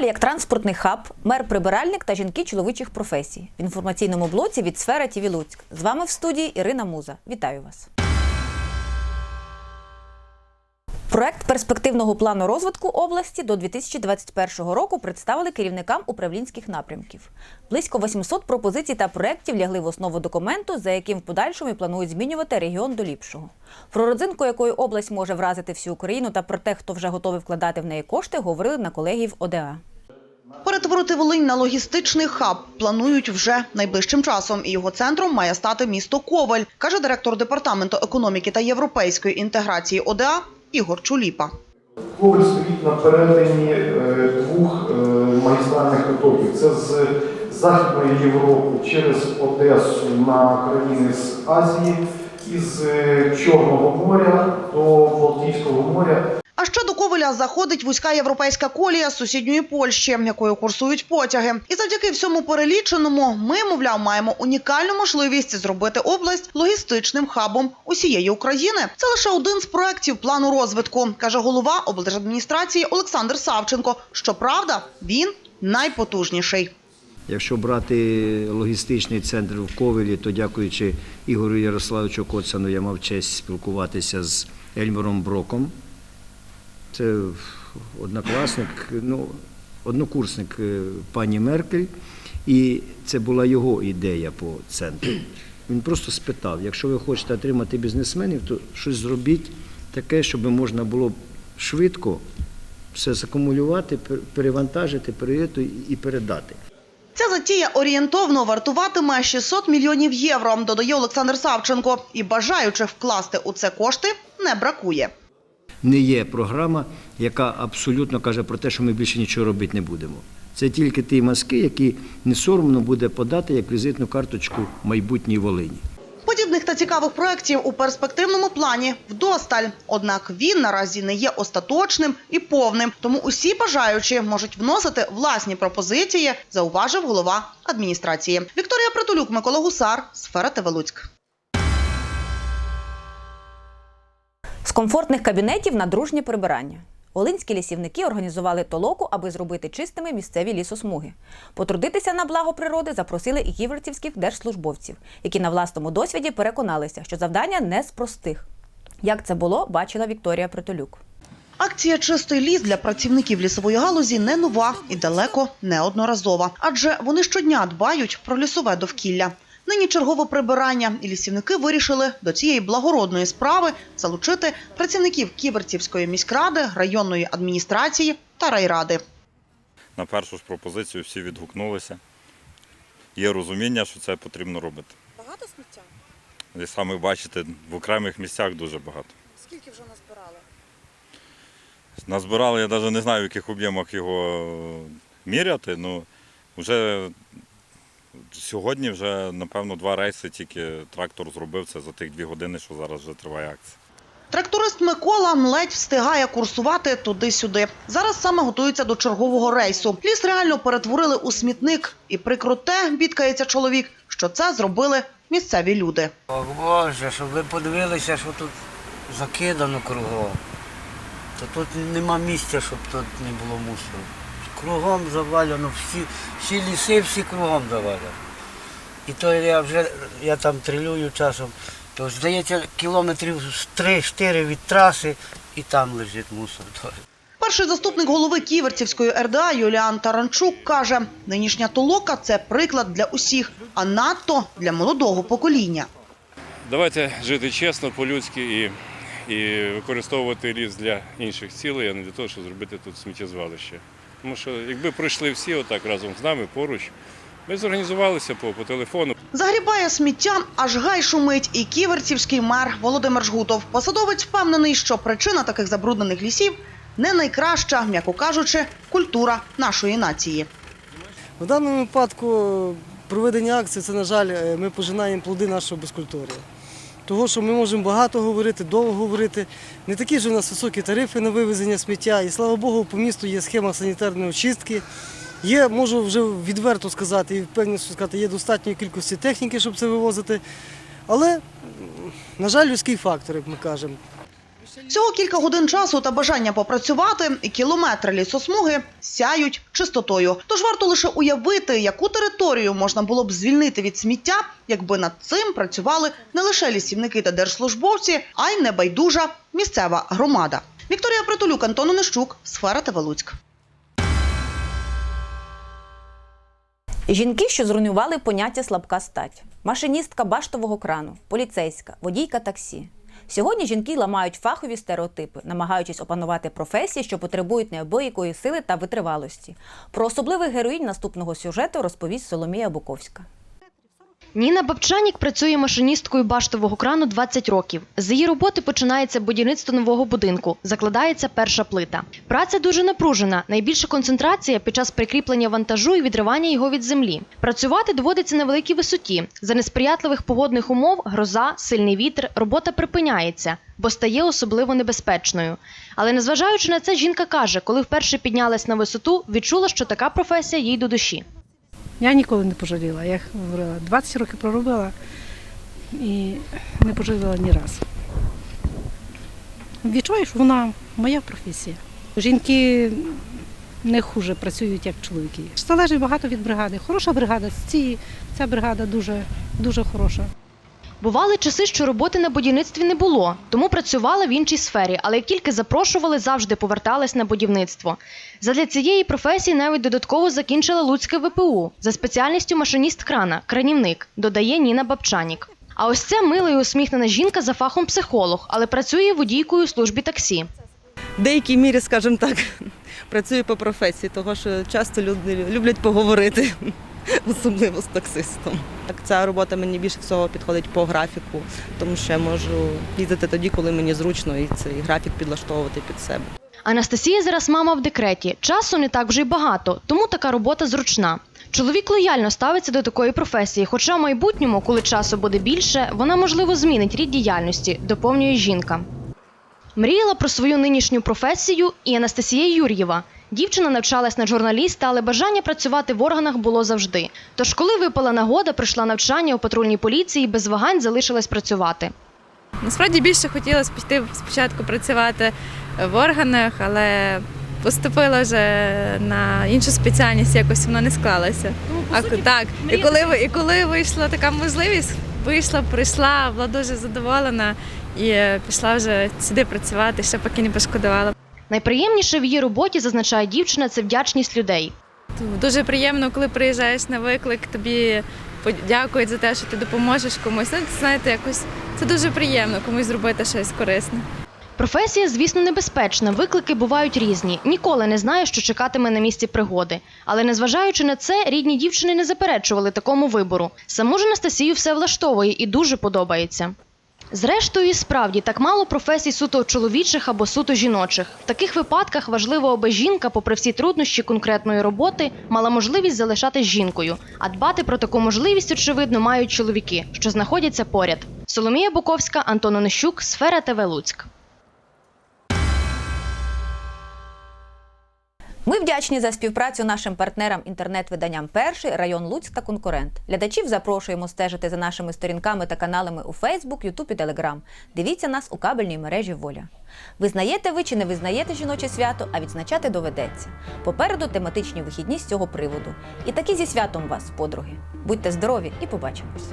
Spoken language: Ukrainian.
Коваль як транспортний хаб, мер-прибиральник та жінки чоловічих професій. В інформаційному блоці від сфера ТІВІ Луцьк. З вами в студії Ірина Муза. Вітаю вас. Проект перспективного плану розвитку області до 2021 року представили керівникам управлінських напрямків. Близько 800 пропозицій та проєктів лягли в основу документу, за яким в подальшому планують змінювати регіон до ліпшого. Про родзинку, якою область може вразити всю Україну, та про те, хто вже готовий вкладати в неї кошти, говорили на колегії в ОДА. Перетворити Волинь на логістичний хаб планують вже найближчим часом, і його центром має стати місто Коваль, каже директор департаменту економіки та європейської інтеграції ОДА Ігор Чуліпа. Коваль стоїть на перетині е, двох е, магістральних потоків. Це з Західної Європи через Одесу на країни з Азії і з е, Чорного моря до Балтійського моря. Коваля заходить вузька європейська колія сусідньої Польщі, якою курсують потяги. І завдяки всьому переліченому ми, мовляв, маємо унікальну можливість зробити область логістичним хабом усієї України. Це лише один з проєктів плану розвитку, каже голова облдержадміністрації Олександр Савченко. Щоправда, він найпотужніший. Якщо брати логістичний центр в Ковелі, то дякуючи Ігорю Ярославовичу Коцану, я мав честь спілкуватися з Ельмером Броком. Це однокласник, ну, однокурсник е, пані Меркель. І це була його ідея по центру. Він просто спитав: якщо ви хочете отримати бізнесменів, то щось зробіть таке, щоб можна було швидко все закумулювати, пер- перевантажити, переїти і передати. Ця затія орієнтовно вартуватиме 600 мільйонів євро, додає Олександр Савченко. І бажаючих вкласти у це кошти не бракує. Не є програма, яка абсолютно каже про те, що ми більше нічого робити не будемо. Це тільки ті мазки, які не соромно буде подати як візитну карточку майбутній Волині. Подібних та цікавих проєктів у перспективному плані вдосталь. Однак він наразі не є остаточним і повним, тому усі бажаючі можуть вносити власні пропозиції, зауважив голова адміністрації. Вікторія Притулюк, Микола Гусар, Сфера Луцьк. Комфортних кабінетів на дружнє прибирання. Волинські лісівники організували толоку, аби зробити чистими місцеві лісосмуги. Потрудитися на благо природи запросили і ківерцівських держслужбовців, які на власному досвіді переконалися, що завдання не з простих. Як це було, бачила Вікторія Притулюк. Акція Чистий ліс для працівників лісової галузі не нова і далеко не одноразова, адже вони щодня дбають про лісове довкілля. Нині чергове прибирання, і лісівники вирішили до цієї благородної справи залучити працівників Ківерцівської міськради, районної адміністрації та райради. На першу ж пропозицію всі відгукнулися. Є розуміння, що це потрібно робити. Багато сміття? І саме бачите, в окремих місцях дуже багато. Скільки вже назбирали? Назбирали, я навіть не знаю, в яких об'ємах його міряти. Ну, вже сьогодні вже, напевно, два рейси тільки трактор зробив це за тих дві години, що зараз вже триває акція. Тракторист Микола ледь встигає курсувати туди-сюди. Зараз саме готується до чергового рейсу. Ліс реально перетворили у смітник. І прикро те, бідкається чоловік, що це зробили місцеві люди. О, Боже, щоб ви подивилися, що тут закидано кругом. То тут нема місця, щоб тут не було мусору. Кругом завалено, всі, всі ліси, всі кругом завалено. І то я вже я там трилюю часом, то здається кілометрів 3-4 від траси і там лежить мусор. Перший заступник голови Ківерцівської РДА Юліан Таранчук каже, нинішня толока – це приклад для усіх, а надто для молодого покоління. Давайте жити чесно, по-людськи і, і використовувати ліс для інших цілей, а не для того, щоб зробити тут сміттєзвалище. Тому що якби пройшли всі отак разом з нами поруч, ми зорганізувалися по, по телефону. Загрібає сміття, аж гай шумить і ківерцівський мер Володимир Жгутов. Посадовець впевнений, що причина таких забруднених лісів не найкраща, м'яко кажучи, культура нашої нації. В даному випадку проведення акції це, на жаль, е, ми пожинаємо плоди нашого безкультур'я. Того, що ми можемо багато говорити, довго говорити. Не такі ж у нас високі тарифи на вивезення сміття. І слава Богу, по місту є схема санітарної очистки. Є, можу вже відверто сказати і впевненість сказати, є достатньої кількості техніки, щоб це вивозити. Але, на жаль, людський фактор, як ми кажемо. Всього кілька годин часу та бажання попрацювати, і кілометри лісосмуги сяють чистотою. Тож варто лише уявити, яку територію можна було б звільнити від сміття, якби над цим працювали не лише лісівники та держслужбовці, а й небайдужа місцева громада. Вікторія Притулюк, Антон Онищук, Сфера ТВ. Жінки, що зруйнували поняття слабка стать, машиністка баштового крану, поліцейська, водійка таксі. Сьогодні жінки ламають фахові стереотипи, намагаючись опанувати професії, що потребують неабиякої сили та витривалості. Про особливих героїнь наступного сюжету розповість Соломія Буковська. Ніна Бабчанік працює машиністкою баштового крану 20 років. З її роботи починається будівництво нового будинку, закладається перша плита. Праця дуже напружена. Найбільша концентрація під час прикріплення вантажу і відривання його від землі. Працювати доводиться на великій висоті. За несприятливих погодних умов, гроза, сильний вітер, робота припиняється, бо стає особливо небезпечною. Але незважаючи на це, жінка каже, коли вперше піднялась на висоту, відчула, що така професія їй до душі. Я ніколи не пожаліла. Я говорила, 20 років проробила і не пожаліла ні разу. Відчуваю, вона моя професія. Жінки не хуже працюють, як чоловіки. Залежить багато від бригади. Хороша бригада, ці, ця бригада дуже, дуже хороша. Бували часи, що роботи на будівництві не було, тому працювала в іншій сфері, але як тільки запрошували, завжди поверталась на будівництво. Задля цієї професії навіть додатково закінчила Луцьке ВПУ за спеціальністю машиніст крана, кранівник, додає Ніна Бабчанік. А ось це мила і усміхнена жінка за фахом психолог, але працює водійкою у службі таксі. В деякій мірі, скажімо так, працюю по професії, того що часто люди люблять поговорити, особливо з таксистом. Так, Ця робота мені більше всього підходить по графіку, тому що я можу їздити тоді, коли мені зручно, і цей графік підлаштовувати під себе. Анастасія зараз мама в декреті. Часу не так вже й багато, тому така робота зручна. Чоловік лояльно ставиться до такої професії, хоча в майбутньому, коли часу буде більше, вона можливо змінить рід діяльності, доповнює жінка. Мріяла про свою нинішню професію і Анастасія Юр'єва. Дівчина навчалась на журналіста, але бажання працювати в органах було завжди. Тож, коли випала нагода, прийшла навчання у патрульній поліції, без вагань залишилась працювати. Насправді більше хотілося піти спочатку працювати в органах, але поступила вже на іншу спеціальність, якось воно не склалося. а, так, і коли, ви- і коли вийшла така можливість, вийшла, прийшла, була дуже задоволена і е, пішла вже сюди працювати, ще поки не пошкодувала. Найприємніше в її роботі, зазначає дівчина, це вдячність людей. Дуже приємно, коли приїжджаєш на виклик, тобі подякують за те, що ти допоможеш комусь. Ну, знаєте, якось це дуже приємно комусь зробити щось корисне. Професія, звісно, небезпечна. Виклики бувають різні. Ніколи не знає, що чекатиме на місці пригоди. Але незважаючи на це, рідні дівчини не заперечували такому вибору. Саму ж Анастасію все влаштовує і дуже подобається. Зрештою, і справді так мало професій суто чоловічих або суто жіночих. В таких випадках важливо, аби жінка, попри всі труднощі конкретної роботи, мала можливість залишатись жінкою. А дбати про таку можливість, очевидно, мають чоловіки, що знаходяться поряд. Соломія Буковська, Антон Онищук, Сфера ТВ Луцьк. Ми вдячні за співпрацю нашим партнерам інтернет-виданням Перший район Луцьк та конкурент. Глядачів запрошуємо стежити за нашими сторінками та каналами у Фейсбук, Ютуб і Телеграм. Дивіться нас у кабельній мережі Воля. Визнаєте ви чи не визнаєте жіноче свято, а відзначати доведеться. Попереду тематичні вихідні з цього приводу. І таки зі святом вас, подруги. Будьте здорові і побачимось!